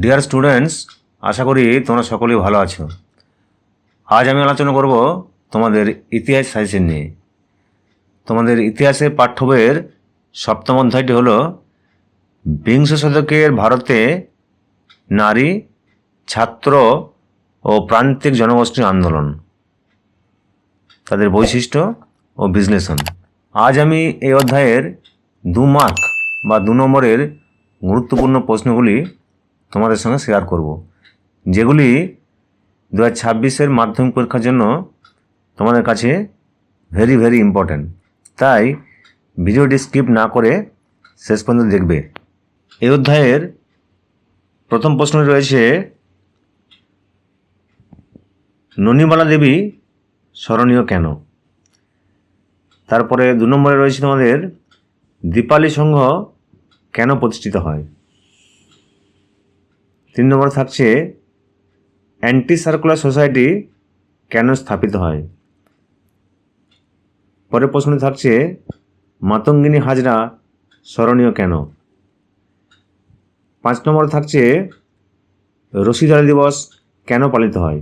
Dear students আশা করি তোমরা সকলেই ভালো আছো। আজ আমি আলোচনা করব তোমাদের ইতিহাস সাজেশন নিয়ে। তোমাদের ইতিহাসের পাঠ্য বইয়ের সপ্তম অধ্যায়টি হলো, বিংশ শতকের ভারতে নারী, ছাত্র ও প্রান্তিক জনগোষ্ঠীর আন্দোলন। তাদের বৈশিষ্ট্য ও বিশ্লেষণ। আজ আমি এই অধ্যায়ের দু মার্ক বা দু নম্বরের গুরুত্বপূর্ণ প্রশ্নগুলি তোমাদের সঙ্গে শেয়ার করব। যেগুলি দু হাজার ছাব্বিশের মাধ্যমিক পরীক্ষার জন্য তোমাদের কাছে ভেরি ভেরি ইম্পর্ট্যান্ট তাই ভিডিওটি স্কিপ না করে শেষ পর্যন্ত দেখবে। এই অধ্যায়ের প্রথম প্রশ্ন রয়েছে ননিমালা দেবী স্মরণীয় কেন? তারপরে দু নম্বরে রয়েছে তোমাদের, দীপালি সংঘ কেন প্রতিষ্ঠিত হয়? তিন নম্বরে থাকছে অ্যান্টি সার্কুলার সোসাইটি কেন স্থাপিত হয়? পরের প্রশ্ন থাকছে, মাতঙ্গিনী হাজরা স্মরণীয় কেন? পাঁচ নম্বরে থাকছে রশিদাল দিবস কেন পালিত হয়?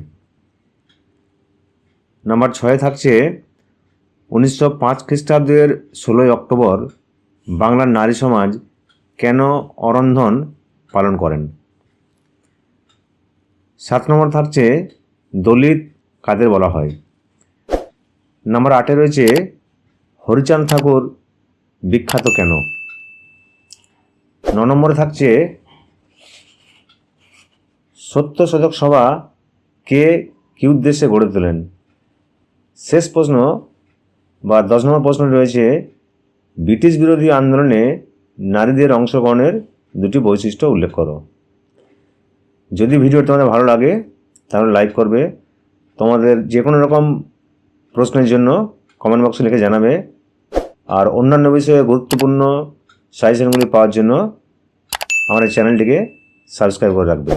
নাম্বার ছয়ে থাকছে, উনিশশো পাঁচ খ্রিস্টাব্দের ষোলোই অক্টোবর বাংলার নারী সমাজ কেন অরন্ধন পালন করেন? সাত নম্বর থাকছে দলিত কাদের বলা হয়? নাম্বার আটে রয়েছে, হরিচাঁদ ঠাকুর বিখ্যাত কেন? ন নম্বরে থাকছে সত্য শতক সভা কে কি উদ্দেশ্যে গড়ে তোলেন? শেষ প্রশ্ন বা দশ নম্বর প্রশ্ন রয়েছে, ব্রিটিশ বিরোধী আন্দোলনে নারীদের অংশগ্রহণের দুটি বৈশিষ্ট্য উল্লেখ করো। যদি ভিডিও তোমাদের ভালো লাগে, তাহলে লাইক করবে। তোমাদের যে কোনো রকম প্রশ্নের জন্য কমেন্ট বক্সে লিখে জানাবে। আর অন্যান্য বিষয়ে গুরুত্বপূর্ণ সাজেশনগুলি পাওয়ার জন্য আমার এই চ্যানেলটিকে সাবস্ক্রাইব করে রাখবে।